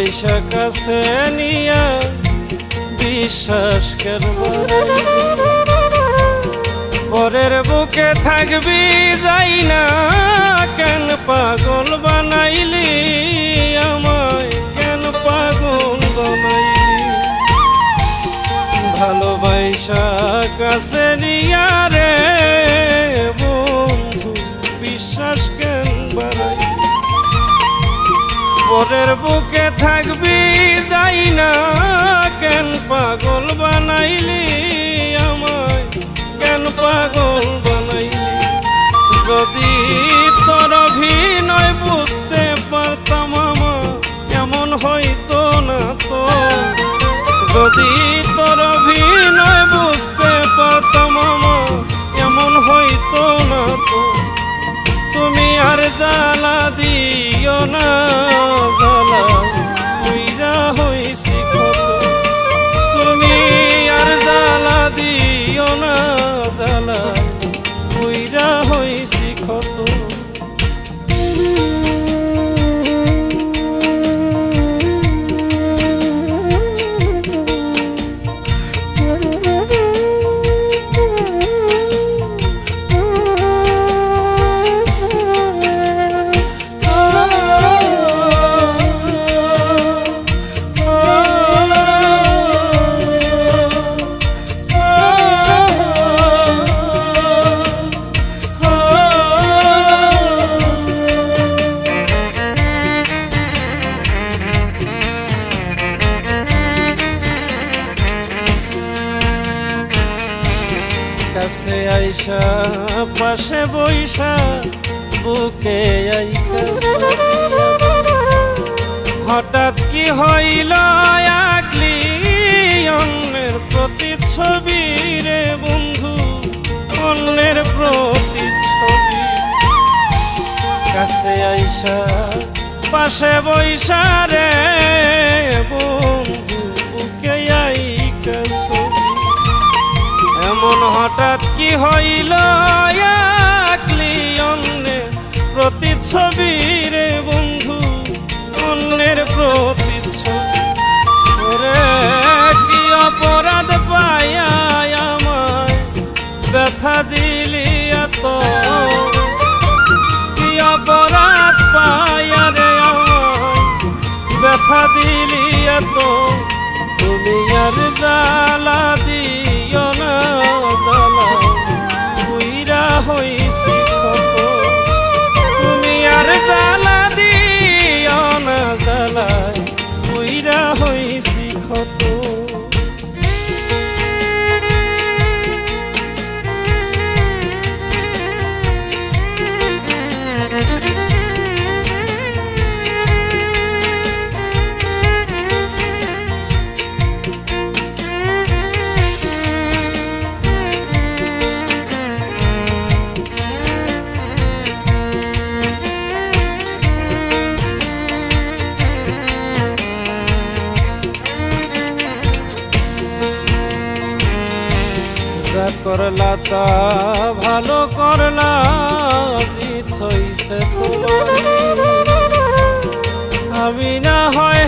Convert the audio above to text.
কাছে নিয়া বিশ্বাস করবার পরের বুকে থাকবি যাই না, কেন পাগল বানাইলি আমায়, কেন পাগল বানাইলি? ভালোবাসা কাছে নিয়া রে, বন্ধু, বিশ্বাস কেন বাড়াইলি পরের বুকে থাকবি যাই না কেন পাগল বানাইলি আমায়? কেন পাগল বানাইলি? যদি তোর অভিনয় বুঝতে পারতাম আমা এমন হইতো না তো। যদি তোর অভিনয় বুঝতে পারতাম আমা এমন হইতো না তো। তুমি আর জ্বালা দিও না। পাশে বইসা বুকে হঠাৎ কি হইল আকলি অন্যের প্রতিচ্ছবি রে বন্ধু, অন্যের প্রতিচ্ছবি। কাছে আইসা, পাশে বইসা হইল আকলি অন্যের প্রতিচ্ছবি রে বন্ধু, অন্যের প্রতিচ্ছবি কি অপরাধ পাইয়া আমায় ব্যথা দিলি এত? কি অপরাধ পাইয়া রে আমায় ব্যথা দিলি এত? তুমি আর জ্বালা দিও না, জ্বালা হইছি তুমি আর জ্বালা করলা তা ভালো করলা জিত হইছে আমি না হয়